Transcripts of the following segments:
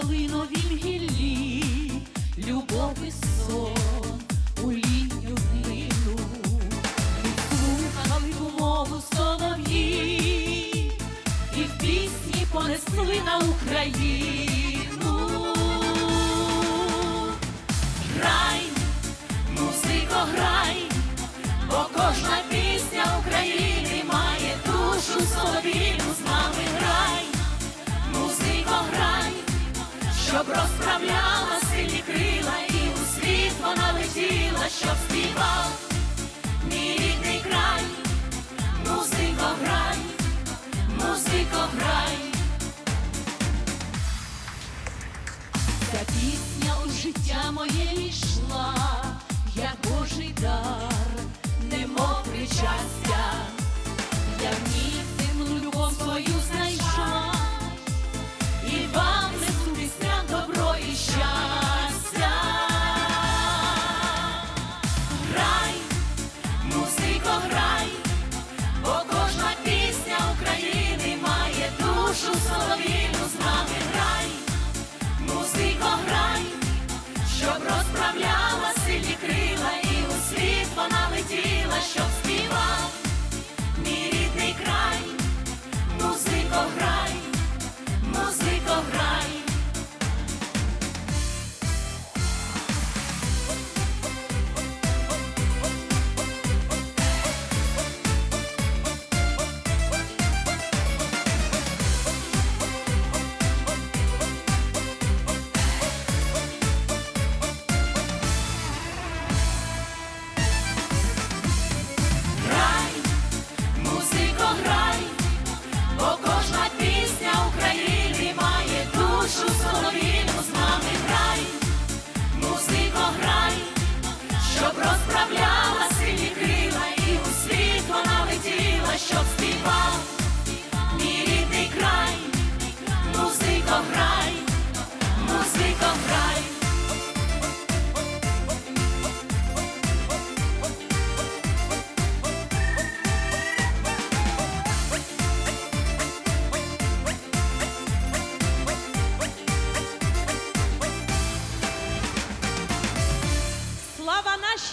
калиновім гіллі, любов і сон у літню днину. Слухали ту мову солов'ї, і в пісні понесли на Україну. щоб розправляла сильні крила, і у світ вона летіла, щоб співав мій рідний край, музико грай, музико грай. Та пісня у життя моє між. щоб співав.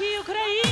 Ucraína!